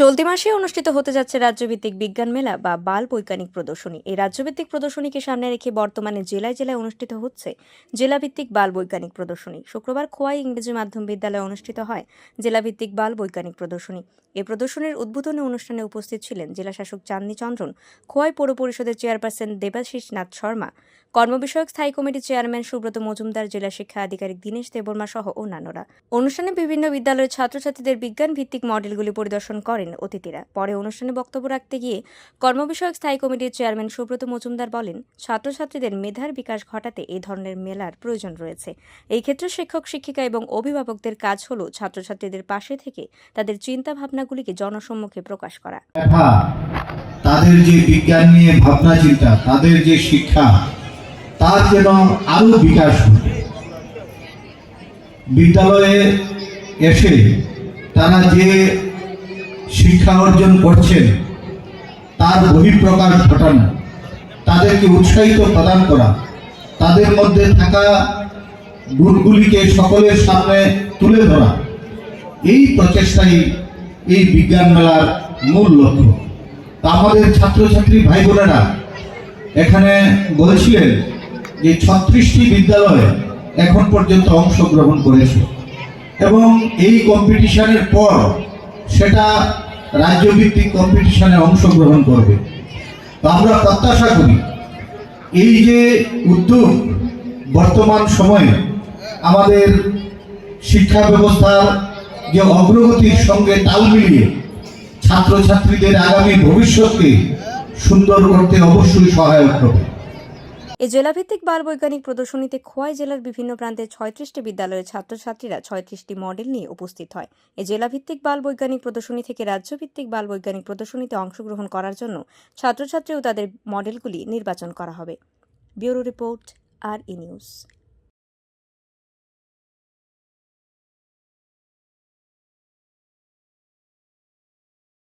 চলতি মাসে অনুষ্ঠিত হতে যাচ্ছে রাজ্যভিত্তিক বিজ্ঞান মেলা বা বাল বৈজ্ঞানিক প্রদর্শনী। এই রাজ্যভিত্তিক প্রদর্শনীকে সামনে রেখে বর্তমানে জেলায় জেলায় অনুষ্ঠিত হচ্ছে জেলাভিত্তিক বাল বৈজ্ঞানিক প্রদর্শনী। শুক্রবার খোয়াই ইংরেজি মাধ্যম বিদ্যালয়ে অনুষ্ঠিত হয় জেলাভিত্তিক বাল বৈজ্ঞানিক প্রদর্শনী। এই প্রদর্শনীর উদ্বোধনী অনুষ্ঠানে উপস্থিত ছিলেন জেলাশাসক চাঁদনী চন্দ্রন, খোয়াই পৌর পরিষদের চেয়ারপারসন দেবাশিস নাথ শর্মা, কর্মবিষয়ক স্থায়ী কমিটির চেয়ারম্যান সুব্রত মজুমদার, জেলা শিক্ষা আধিকারিক দীনেশ দেববর্মা সহ অন্যান্যরা। অনুষ্ঠানে বিভিন্ন বিদ্যালয়ের ছাত্রছাত্রীদের বিজ্ঞান ভিত্তিক মডেলগুলি পরিদর্শন করেন অতিথিরা। পরে অনুষ্ঠানে বক্তব্য রাখতে গিয়ে কর্মবিষয়ক স্থায়ী কমিটির চেয়ারম্যান সুব্রত মজুমদার বলেন, ছাত্রছাত্রীদের মেধার বিকাশ ঘটাতে এই ধরনের মেলার প্রয়োজন রয়েছে। এই ক্ষেত্রে শিক্ষক, শিক্ষিকা এবং অভিভাবকদের কাজ হল ছাত্রছাত্রীদের পাশে থেকে তাদের চিন্তা ভাবনাগুলিকে জনসম্মুখে প্রকাশ করা। তাদের যে বিজ্ঞান নিয়ে ভাবনা চিন্তা তাদের যে শিক্ষা, তার যেন আরও বিকাশ বিদ্যালয়ে এসে তারা যে শিক্ষা অর্জন করছেন, তার বহিঃপ্রকাশ ঘটানো, তাদেরকে উৎসাহিত প্রদান করা, তাদের মধ্যে থাকা গুণগুলিকে সকলের সামনে তুলে ধরা, এই প্রচেষ্টাই এই বিজ্ঞান মেলার মূল লক্ষ্য। তা আমাদের ছাত্রছাত্রী ভাই বোনেরা এখানে বলেছিলেন যে ছত্রিশটি বিদ্যালয় এখন পর্যন্ত অংশগ্রহণ করেছে। এবং এই কম্পিটিশনের পর সেটা রাজ্যভিত্তিক কম্পিটিশনে অংশগ্রহণ করবে। তো আমরা প্রত্যাশা করি, এই যে উদ্যোগ বর্তমান সময়ে আমাদের শিক্ষা ব্যবস্থার যে অগ্রগতির সঙ্গে তাল মিলিয়ে ছাত্রছাত্রীদের আগামী ভবিষ্যৎকে সুন্দর করতে অবশ্যই সহায়ক হবে। এই জেলাভিত্তিক বাল বৈজ্ঞানিক প্রদর্শনীতে খোয়াই জেলার বিভিন্ন প্রান্তে ছয়ত্রিশটি বিদ্যালয়ের ছাত্রছাত্রীরা ছয়ত্রিশটি মডেল নিয়ে উপস্থিত হয়। এই জেলাভিত্তিক বাল বৈজ্ঞানিক প্রদর্শনী থেকে রাজ্যভিত্তিক বাল বৈজ্ঞানিক প্রদর্শনীতে অংশগ্রহণ করার জন্য ছাত্রছাত্রী ও তাদের মডেলগুলি নির্বাচন করা হবে। ব্যুরো রিপোর্ট, আর ই নিউজ।